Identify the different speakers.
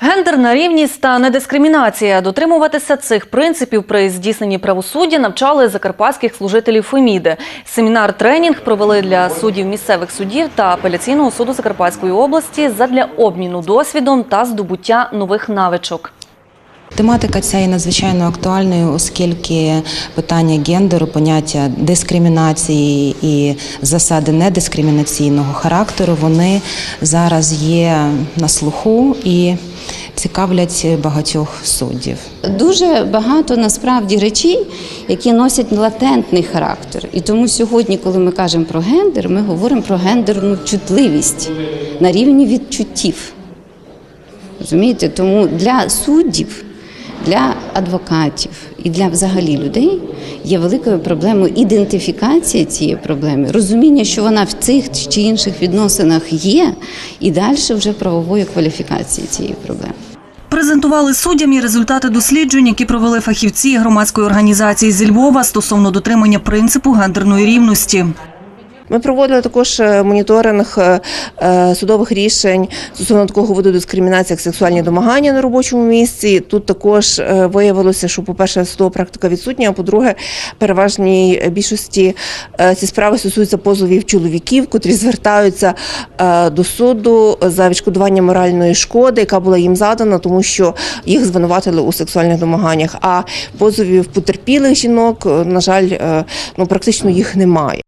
Speaker 1: Гендерна рівність та недискримінація. Дотримуватися цих принципів при здійсненні правосуддя навчали закарпатських служителів Феміди. Семінар-тренінг провели для суддів місцевих судів та апеляційного суду Закарпатської області задля обміну досвідом та здобуття нових навичок.
Speaker 2: Тематика ця є надзвичайно актуальною, оскільки питання гендеру, поняття дискримінації і засади недискримінаційного характеру вони зараз є на слуху і цікавлять багатьох суддів.
Speaker 3: Дуже багато насправді речей, які носять латентний характер. І тому сьогодні, коли ми кажемо про гендер, ми говоримо про гендерну чутливість на рівні відчуттів. Розумієте? Тому для суддів, для адвокатів і для взагалі людей є великою проблемою ідентифікація цієї проблеми, розуміння, що вона в цих чи інших відносинах є, і далі вже правової кваліфікації цієї проблеми.
Speaker 1: Презентували суддям і результати досліджень, які провели фахівці громадської організації зі Львова стосовно дотримання принципу гендерної рівності.
Speaker 4: Ми проводили також е, моніторинг е, е, судових рішень стосовно такого виду дискримінації, як сексуальні домагання на робочому місці. Тут також виявилося, що, по-перше, судова практика відсутня, а по-друге, переважній більшості ці справи стосуються позовів чоловіків, котрі звертаються до суду за відшкодування моральної шкоди, яка була їм задана, тому що їх звинуватили у сексуальних домаганнях. А позовів потерпілих жінок, на жаль, ну практично їх немає.